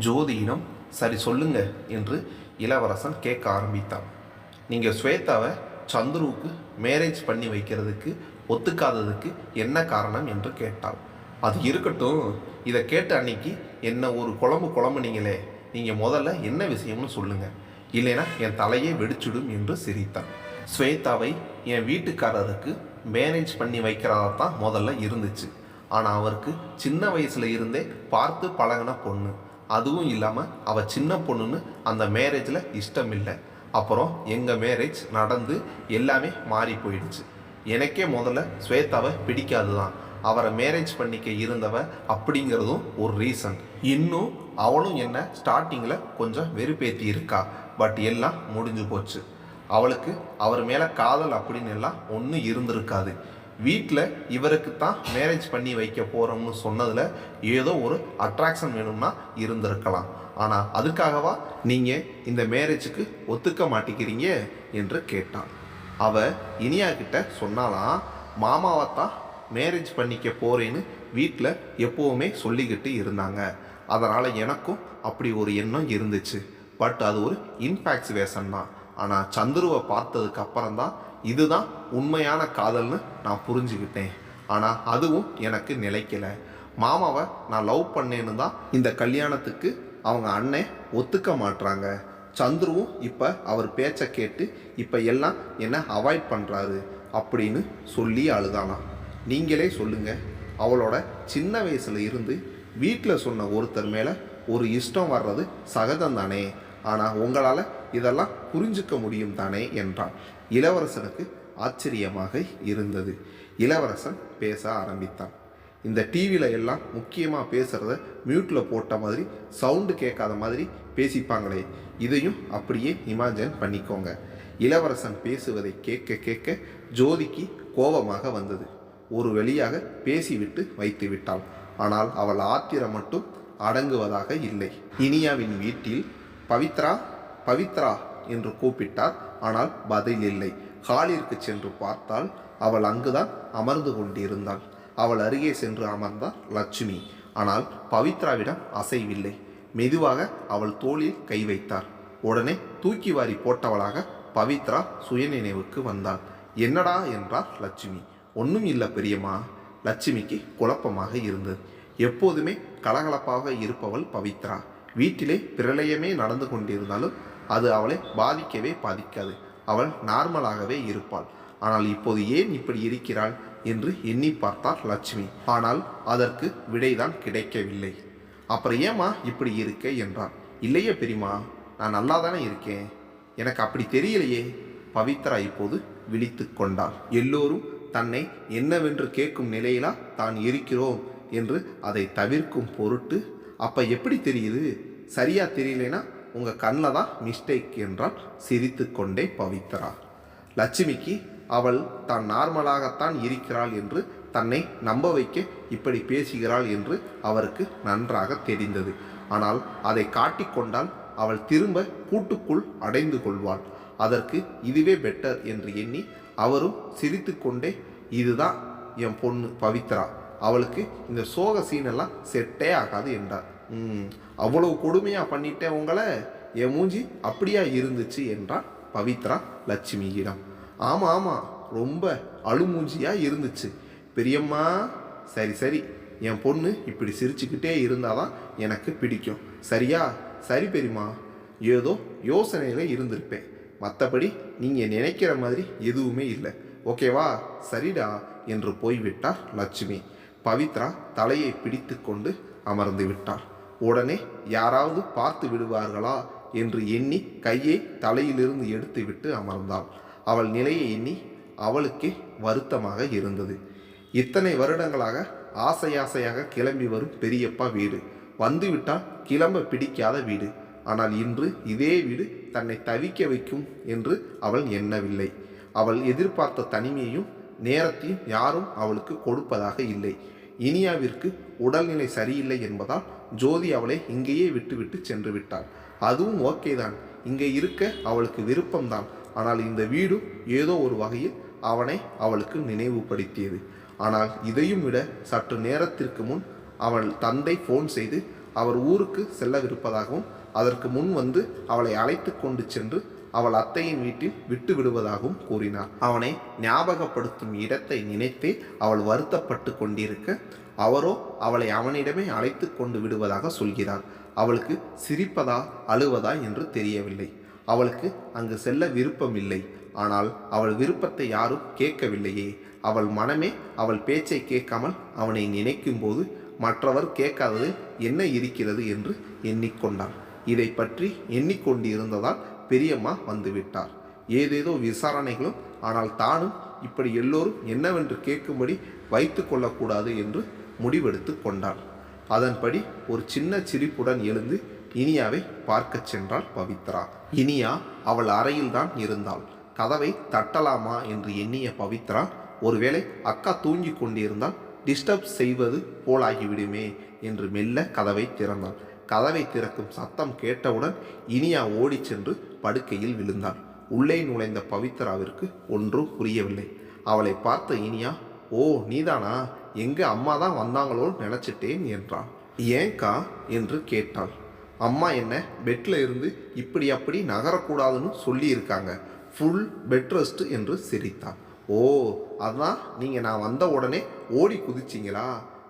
ஜோதியிடம் சரி சொல்லுங்க என்று இளவரசன் கேட்க ஆரம்பித்தான். நீங்கள் ஸ்வேதாவை சந்துருவுக்கு மேரேஜ் பண்ணி வைக்கிறதுக்கு ஒத்துக்காததுக்கு என்ன காரணம்? என்று கேட்டாள். அது இருக்கட்டும். இதை கேட்ட அன்னைக்கு என்ன ஒரு குழம்பு குழம்புனீங்களே. நீங்கள் முதல்ல என்ன விஷயம்னு சொல்லுங்கள் இல்லைன்னா என் தலையே வெடிச்சிடும் என்று சிரித்தான். ஸ்வேதாவை என் வீட்டுக்காரருக்கு மேரேஜ் பண்ணி வைக்கிறதா தான் முதல்ல இருந்துச்சு. ஆனால் அவருக்கு சின்ன வயசில் இருந்தே பார்த்து பழகின பொண்ணு. அதுவும் இல்லாமல் அவள் சின்ன பொண்ணுன்னு அந்த மேரேஜில் இஷ்டம் இல்லை அப்புறம் எங்கள் மேரேஜ் நடந்து எல்லாமே மாறி போயிடுச்சு. எனக்கே முதல்ல ஸ்வேதாவை பிடிக்காது தான் அவரை மேரேஜ் பண்ணிக்க இருந்தவ அப்படிங்கிறதும் ஒரு ரீசன் இன்னும் அவளும் என்ன ஸ்டார்டிங்கில் கொஞ்சம் வெறுப்பேற்றி இருக்கா. பட் எல்லாம் முடிஞ்சு போச்சு. அவளுக்கு அவர் மேலே காதல் அப்படின்னு எல்லாம் ஒன்றும் இருந்திருக்காது. வீட்டில் இவருக்கு தான் மேரேஜ் பண்ணி வைக்க போகிறோம்னு சொன்னதில் ஏதோ ஒரு அட்ராக்ஷன் வேணும்னா இருந்திருக்கலாம். ஆனால் அதுக்காகவா நீங்கள் இந்த மேரேஜுக்கு ஒத்துக்க மாட்டேங்கிறீங்க என்று கேட்டான். அவ இனியா கிட்ட சொன்னாலாம் மாமாவை தான் மேரேஜ் பண்ணிக்க போகிறேன்னு வீட்டில் எப்போவுமே சொல்லிக்கிட்டு இருந்தாங்க. அதனால் எனக்கும் அப்படி ஒரு எண்ணம் இருந்துச்சு. பட் அது ஒரு இன்ஃபாக்சுவேஷன் தான். ஆனால் சந்துருவை பார்த்ததுக்கு அப்புறம் தான் இதுதான் உண்மையான காதல்னு நான் புரிஞ்சுக்கிட்டேன் ஆனால் அதுவும் எனக்கு நிலைக்கலை. மாமாவை நான் லவ் பண்ணேன்னு தான் இந்த கல்யாணத்துக்கு அவங்க அண்ணன் ஒத்துக்க மாட்றாங்க. சந்துருவும் இப்போ அவர் பேச்சை கேட்டு இப்போ எல்லாம் என்னை அவாய்ட் பண்ணுறாரு அப்படின்னு சொல்லி அழுதானாம் நீங்களே சொல்லுங்கள் அவளோட சின்ன வயசில் இருந்து வீட்டில் சொன்ன ஒருத்தர் மேலே ஒரு இஷ்டம் வர்றது சகஜம் தானே ஆனால் உங்களால் இதெல்லாம் புரிஞ்சுக்க முடியும் தானே என்றான். இளவரசனுக்கு ஆச்சரியமாக இருந்தது. இளவரசன் பேச ஆரம்பித்தான். இந்த டிவியில் எல்லாம் முக்கியமாக பேசுகிறத மியூட்டில் போட்ட மாதிரி சவுண்டு கேட்காத மாதிரி பேசிப்பாங்களே. இதையும் அப்படியே இமேஜின் பண்ணிக்கோங்க. இளவரசன் பேசுவதை கேட்க கேட்க ஜோதிக்கு கோபமாக வந்தது. ஒரு வழியாக பேசிவிட்டு வைத்து விட்டாள். ஆனால் அவள் ஆத்திரம் மட்டும் அடங்குவதாக இல்லை. இனியாவின் வீட்டில் பவித்ரா பவித்ரா என்று கூப்பிட்டார். ஆனால் பதில் இல்லை. ஹாலிற்கு சென்று பார்த்தால் அவள் அங்குதான் அமர்ந்து கொண்டிருந்தாள். அவள் அருகே சென்று அமர்ந்தார் லட்சுமி. ஆனால் பவித்ராவிடம் அசைவில்லை. மெதுவாக அவள் தோளில் கை வைத்தார். உடனே தூக்கி வாரி போட்டவளாக பவித்ரா சுயநினைவுக்கு வந்தாள். என்னடா? என்றார் லட்சுமி. ஒன்றும் இல்லை பெரியம்மா. லட்சுமிக்கு குழப்பமாக இருந்தது. எப்போதுமே கலகலப்பாக இருப்பவள் பவித்ரா. வீட்டிலே பிரளயமே நடந்து கொண்டிருந்தாலும் அது அவளை பாதிக்கவே பாதிக்காது. அவள் நார்மலாகவே இருப்பாள். ஆனால் இப்போது ஏன் இப்படி இருக்கிறாள்? என்று எண்ணி பார்த்தார் லட்சுமி. ஆனால் அதற்கு விடைதான் கிடைக்கவில்லை. அப்புறம் ஏம்மா இப்படி இருக்க? என்றார். இல்லையே பெரியம்மா நான் நல்லா தானே இருக்கேன். எனக்கு அப்படி தெரியலையே. பவித்ரா இப்போது விழித்து கொண்டாள். எல்லோரும் தன்னை என்னவென்று கேட்கும் நிலையிலா தான் இருக்கிறோம் என்று அதை தவிர்க்கும் பொருட்டு அப்போ எப்படி தெரியுது? சரியா தெரியலனா உங்கள் கண்ணில் தான் மிஸ்டேக் என்றால் சிரித்து கொண்டே பவித்ரா. லட்சுமிக்கு அவள் தான் நார்மலாகத்தான் இருக்கிறாள் என்று தன்னை நம்ப வைக்க இப்படி பேசுகிறாள் என்று அவருக்கு நன்றாக தெரிந்தது. ஆனால் அதை காட்டிக்கொண்டால் அவள் திரும்ப கூட்டுக்குள் அடைந்து கொள்வாள். அதற்கு இதுவே பெட்டர் என்று எண்ணி அவரும் சிரித்துக்கொண்டே இதுதான் என் பொண்ணு பவித்ரா. அவளுக்கு இந்த சோக சீனெல்லாம் செட்டே ஆகாது என்றார். ம். அவ்வளவு கொடுமையாக பண்ணிட்டேன் உங்களை என் மூஞ்சி அப்படியா இருந்துச்சு என்றான் பவித்ரா லட்சுமியிடம். ஆமாம் ஆமாம் ரொம்ப அழுமூஞ்சியாக இருந்துச்சு. பெரியம்மா சரி சரி என் பொண்ணு இப்படி சிரிச்சுக்கிட்டே இருந்தாதான் எனக்கு பிடிக்கும். சரியா? சரி பெரியம்மா ஏதோ யோசனையில் இருந்திருப்பேன். மற்றபடி நீங்கள் நினைக்கிற மாதிரி எதுவுமே இல்லை. ஓகேவா? சரிடா என்று போய்விட்டார் லட்சுமி. பவித்ரா தலையை பிடித்து கொண்டு அமர்ந்து விட்டார். உடனே யாராவது பார்த்து விடுவார்களா என்று எண்ணி கையை தலையிலிருந்து எடுத்துவிட்டு அமர்ந்தாள். அவள் நிலையை எண்ணி அவளுக்கே வருத்தமாக இருந்தது. இத்தனை வருடங்களாக ஆசை ஆசையாக கிளம்பி வரும் பெரியப்பா வீடு. வந்துவிட்டால் கிளம்ப பிடிக்காத வீடு. ஆனால் இன்று இதே வீடு தன்னை தவிக்க வைக்கும் என்று அவள் எண்ணவில்லை. அவள் எதிர்பார்த்த தனிமையையும் நேரத்தையும் யாரும் அவளுக்கு கொடுப்பதாக இல்லை. இனியாவிற்கு உடல்நிலை சரியில்லை என்பதால் ஜோதி அவளை இங்கேயே விட்டுவிட்டு சென்று விட்டாள் அதுவும் ஓகே தான். இங்கே இருக்க அவளுக்கு விருப்பம்தான். ஆனால் இந்த வீடும் ஏதோ ஒரு வகையில் அவனை அவளுக்கு நினைவுபடுத்தியது. ஆனால் இதையும் விட சற்று நேரத்திற்கு முன் அவள் தந்தை ஃபோன் செய்து அவர் ஊருக்கு செல்லவிருப்பதாகவும் அதற்கு முன் வந்து அவளை அழைத்து கொண்டு சென்று அவள் அத்தையின் வீட்டில் விட்டு விடுவதாகவும் கூறினார். அவனை ஞாபகப்படுத்தும் இடத்தை நினைத்தே அவள் வருத்தப்பட்டு கொண்டிருக்க அவரோ அவளை அவனிடமே அழைத்து கொண்டு விடுவதாக சொல்கிறார். அவளுக்கு சிரிப்பதா அழுவதா என்று தெரியவில்லை. அவளுக்கு அங்கு செல்ல விருப்பமில்லை. ஆனால் அவள் விருப்பத்தை யாரும் கேட்கவில்லையே. அவள் மனமே அவள் பேச்சை கேட்காமல் அவனை நினைக்கும்போது மற்றவர் கேட்காதது என்ன இருக்கிறது என்று எண்ணிக்கொண்டாள். இதை பற்றி எண்ணிக்கொண்டிருந்ததால் பெரியம்மா வந்துவிட்டார். ஏதேதோ விசாரணைகளும் ஆனால் தானும் இப்படி எல்லோரும் என்னவென்று கேட்கும்படி வைத்து கொள்ளக்கூடாது என்று முடிவெடுத்து கொண்டாள். அதன்படி ஒரு சின்ன சிரிப்புடன் எழுந்து இனியாவை பார்க்கச் சென்றாள் பவித்ரா. இனியா அவள் அறையில்தான் இருந்தாள். கதவை தட்டலாமா என்று எண்ணிய பவித்ரா ஒருவேளை அக்கா தூங்கிக் கொண்டிருந்தால் டிஸ்டர்ப் செய்வது போலாகிவிடுமே என்று மெல்ல கதவை திறந்தாள். கதவை திறக்கும் சத்தம் கேட்டவுடன் இனியா ஓடிச் சென்று படுக்கையில் விழுந்தாள். உள்ளே நுழைந்த பவித்ராவிற்கு ஒன்றும் புரியவில்லை. அவளை பார்த்த இனியா ஓ நீதானா? எங்க அம்மா தான் வந்தாங்களோன்னு நினச்சிட்டேன் என்றாள். ஏன்கா என்று கேட்டாள். அம்மா என்ன பெட்டில் இருந்து இப்படி அப்படி நகரக்கூடாதுன்னு சொல்லியிருக்காங்க. ஃபுல் பெட் ரெஸ்ட் என்று சிரித்தாள். ஓ அதான் நீங்கள் நான் வந்த உடனே ஓடி குதிச்சிங்களா?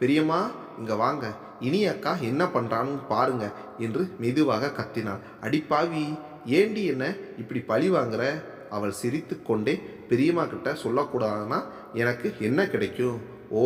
பெரியம்மா இங்கே வாங்க. இனி அக்கா என்ன பண்ணுறான்னு பாருங்க என்று மெதுவாக கத்தினாள். அடிப்பாவி ஏண்டி என்ன இப்படி பழி வாங்குற? அவள் சிரித்து கொண்டே பெரியம்மா கிட்ட சொல்லக்கூடாதுன்னா எனக்கு என்ன கிடைக்கும்? ஓ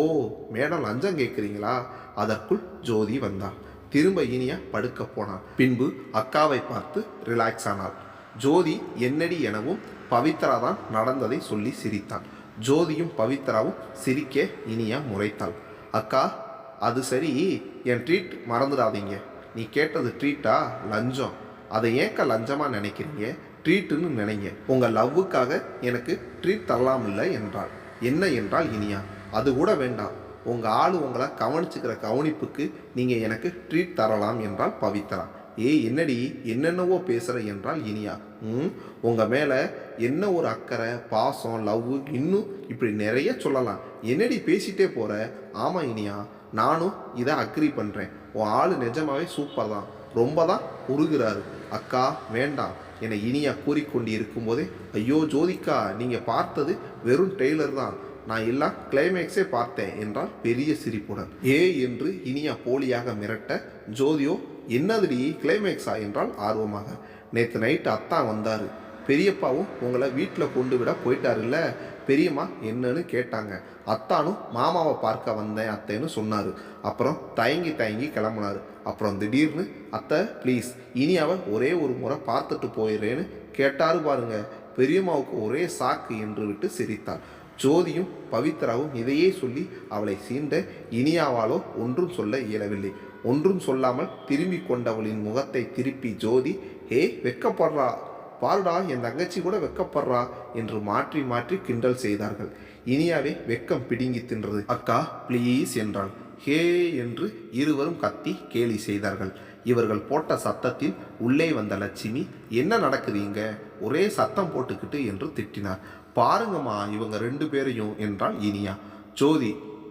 மேடம் லஞ்சம் கேட்குறீங்களா அதற்குள் ஜோதி வந்தாள். திரும்ப இனியா படுக்க போனாள். பின்பு அக்காவை பார்த்து ரிலாக்ஸ் ஆனாள். ஜோதி என்னடி எனவும் பவித்ரா தான் நடந்ததை சொல்லி சிரித்தாள். ஜோதியும் பவித்ராவும் சிரிக்க இனியா முறைத்தாள். அக்கா அது சரி என் ட்ரீட் மறந்துடாதீங்க. நீ கேட்டது ட்ரீட்டா லஞ்சம். அதை ஏன்க்கா லஞ்சமாக நினைக்கிறீங்க? ட்ரீட்டுன்னு நினைங்க. உங்கள் லவ்வுக்காக எனக்கு ட்ரீட் தரலாம் இல்லை என்றாள். என்ன என்றால் இனியா? அது கூட வேண்டாம். உங்கள் ஆள் உங்களை கவனிச்சுக்கிற கவனிப்புக்கு நீங்கள் எனக்கு ட்ரீட் தரலாம் என்றால் பவித்ரா. ஏய் என்னடி? என்னென்னவோ பேசுகிற என்றால் இனியா. ம் உங்கள் மேலே என்ன ஒரு அக்கறை பாசம் லவ் இன்னும் இப்படி நிறைய சொல்லலாம். என்னடி பேசிட்டே போகிற ஆமாம் இனியா நானும் இதை அக்ரி பண்ணுறேன் உன் ஆள் நிஜமாவே சூப்பர் தான். ரொம்ப தான் உருகிறாரு. அக்கா வேண்டாம். என இனியா கூறிக்கொண்டு இருக்கும்போதே ஐயோ ஜோதிக்கா நீங்கள் பார்த்தது வெறும் டெய்லர் தான். நான் எல்லாம் கிளைமேக்ஸே பார்த்தேன் என்றால் பெரிய சிரிப்புடன். ஏ என்று இனியா போலியாக மிரட்ட ஜோதியோ என்னதுடி கிளைமேக்ஸா என்றால் ஆர்வமாக. நேற்று நைட்டு அத்தான் வந்தார். பெரியப்பாவும் உங்களை வீட்டில் கொண்டு விட போயிட்டாருல்ல? பெரியம்மா என்னன்னு கேட்டாங்க. அத்தானும் மாமாவை பார்க்க வந்தேன் அத்தைன்னு சொன்னார். அப்புறம் தயங்கி தயங்கி கிளம்புனாரு. அப்புறம் திடீர்னு அத்தை ப்ளீஸ் இனியாவை ஒரே ஒரு முறை பார்த்துட்டு போயிடுறேன்னு கேட்டாரு பாருங்க. பெரியம்மாவுக்கு ஒரே சாக்கு என்று விட்டு சிரித்தார் ஜோதியும் பவித்ராவும் இதையே சொல்லி அவளை சீண்ட இனியாவாலோ ஒன்றும் சொல்ல இயலவில்லை. ஒன்றும் சொல்லாமல் திரும்பி கொண்டவளின் முகத்தை திருப்பி ஜோதி ஹே வெக்கப்படுறா பாருடா என் தங்கச்சி கூட வெக்கப்படுறா என்று மாற்றி மாற்றி கிண்டல் செய்தார்கள். இனியாவே வெக்கம் பிடுங்கி தின்றது. அக்கா ப்ளீஸ் என்றாள். ஹே என்று இருவரும் கத்தி கேலி செய்தார்கள். இவர்கள் போட்ட சத்தத்தில் உள்ளே வந்த லட்சுமி என்ன நடக்குது இங்க? ஒரே சத்தம் போட்டுக்கிட்டு என்று திட்டினார். பாருங்கம்மா இவங்க ரெண்டு பேரையும் என்றாள் இனியா. ஜோதி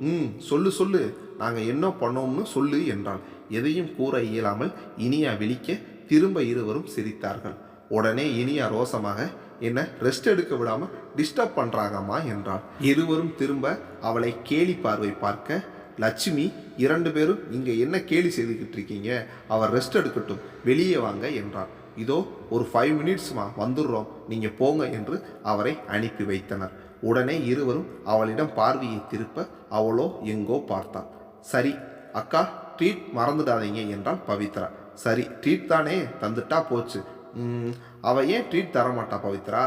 ம் சொல்லு சொல்லு. நாங்கள் என்ன பண்ணோம்னு சொல்லு என்றாள். எதையும் கூற இயலாமல் இனியா விழிக்க திரும்ப இருவரும் சிரித்தார்கள். உடனே இனியா ரோசமாக என்ன ரெஸ்ட் எடுக்க விடாம டிஸ்டர்ப் பண்றாங்கம்மா என்றாள். இருவரும் திரும்ப அவளை கேலி பார்வை பார்க்க லட்சுமி இரண்டு பேரும் இங்க என்ன கேலி செய்துக்கிட்டு இருக்கீங்க? அவர் ரெஸ்ட் எடுக்கட்டும் வெளியே வாங்க என்றார் இதோ ஒரு ஃபைவ் மினிட்ஸ்மா வந்துடுறோம் நீங்க போங்க என்று அவரை அனுப்பி வைத்தனர். உடனே இருவரும் அவளிடம் பார்வையை திருப்ப அவளோ எங்கோ பார்த்தாள் சரி அக்கா ட்ரீட் மறந்துடாதீங்க என்றான் பவித்ரா. சரி ட்ரீட் தானே தந்துட்டா போச்சு. ம், அவ ஏன் ட்ரீட் தர மாட்டா பவித்ரா?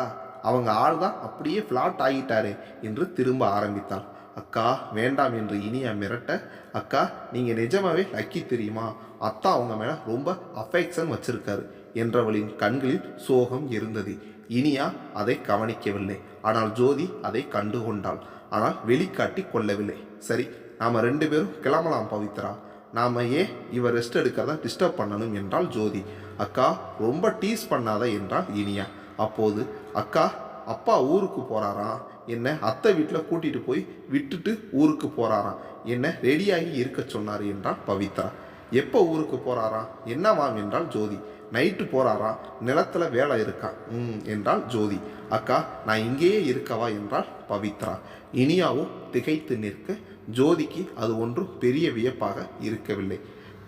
அவங்க ஆள் தான் அப்படியே ஃப்ளாட் ஆகிட்டாரே என்று திரும்ப ஆரம்பித்தாள். அக்கா வேண்டாம் என்று இனியா மிரட்ட அக்கா நீங்கள் நிஜமாவே லக்கி தெரியுமா? அத்தா அவங்க மேலே ரொம்ப அஃபெக்ஷன் வச்சிருக்காரு என்றவளின் கண்களில் சோகம் இருந்தது. இனியா அதை கவனிக்கவில்லை. ஆனால் ஜோதி அதை கண்டுகொண்டாள். ஆனால் வெளிக்காட்டி கொள்ளவில்லை. சரி நாம ரெண்டு பேரும் கிளம்பலாம் பவித்ரா. நாம ஏன் இவர் ரெஸ்ட் எடுக்காத டிஸ்டர்ப் பண்ணணும் என்றால் ஜோதி. அக்கா ரொம்ப டீஸ் பண்ணாத என்றால் இனியா. அப்போது அக்கா அப்பா ஊருக்கு போகிறாராம் என்னை அத்தை வீட்டில் கூட்டிகிட்டு போய் விட்டுட்டு ஊருக்கு போகிறாராம் என்ன ரெடியாகி இருக்க சொன்னார்? என்றால் பவித்ரா. எப்போ ஊருக்கு போகிறாராம் என்னவாம்? என்றால் ஜோதி. நைட்டு போகிறாரா நிலத்துல வேலை இருக்கா? ம் என்றால் ஜோதி. அக்கா நான் இங்கேயே இருக்கவா? என்றால் பவித்ரா. இனியாவும் திகைத்து நிற்க ஜோதிக்கு அது ஒன்றும் பெரிய வியப்பாக இருக்கவில்லை.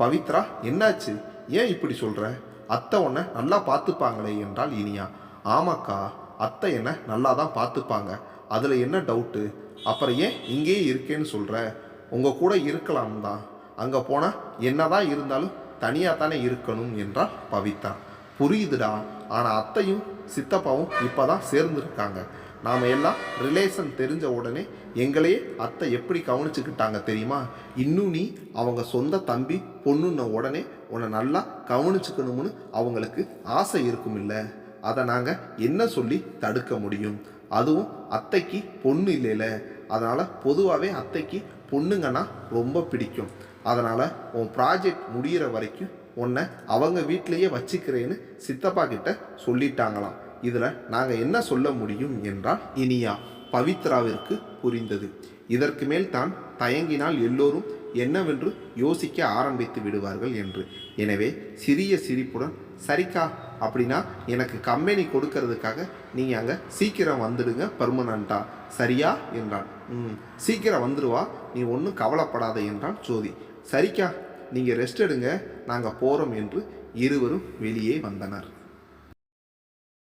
பவித்ரா என்னாச்சு? ஏன் இப்படி சொல்கிற அத்தை உன்னை நல்லா பார்த்துப்பாங்களே என்றால் இனியா. ஆமாக்கா அத்தை என்னை நல்லா தான் பார்த்துப்பாங்க. அதில் என்ன டவுட்டு அப்புறம் ஏன் இங்கேயே இருக்கேன்னு சொல்கிற உங்கள் கூட இருக்கலாம் தான் அங்கே போனால் என்னதான் இருந்தாலும் தனியாக தானே இருக்கணும் என்றால் பவித்ரா புரியுதுடா. ஆனால் அத்தையும் சித்தப்பாவும் இப்போ தான் சேர்ந்துருக்காங்க. நாம் எல்லாம் ரிலேஷன் தெரிஞ்ச உடனே எங்களையே அத்தை எப்படி கவனிச்சுக்கிட்டாங்க தெரியுமா? இன்னும் நீ அவங்க சொந்த தம்பி பொண்ணுன்ன உடனே உன்னை நல்லா கவனிச்சுக்கணும்னு அவங்களுக்கு ஆசை இருக்கும் இல்லை அதை நாங்கள் என்ன சொல்லி தடுக்க முடியும்? அதுவும் அத்தைக்கு பொண்ணு இல்லைல்ல அதனால் பொதுவாகவே அத்தைக்கு பொண்ணுங்கன்னா ரொம்ப பிடிக்கும். அதனால் உன் ப்ராஜெக்ட் முடியிற வரைக்கும் உன்னை அவங்க வீட்டிலையே வச்சுக்கிறேன்னு சித்தப்பா கிட்ட சொல்லிட்டாங்களாம். இதில் நாங்கள் என்ன சொல்ல முடியும் என்றால் இனியா பவித்ராவிற்கு புரிந்தது. இதற்கு மேல் தான் தயங்கினால் எல்லோரும் என்னவென்று யோசிக்க ஆரம்பித்து விடுவார்கள் என்று. எனவே சிறிய சிரிப்புடன் சரிக்கா அப்படின்னா எனக்கு கம்பெனி கொடுக்கறதுக்காக நீங்கள் அங்கே சீக்கிரம் வந்துடுங்க பர்மனண்ட்டா சரியா? என்றான். ம் சீக்கிரம் வந்துடுவா நீ ஒன்றும் கவலைப்படாத என்றான் ஜோதி. சரிக்கா நீங்கள் ரெஸ்ட் எடுங்க. நாங்கள் போகிறோம் என்று இருவரும் வெளியே வந்தனர்.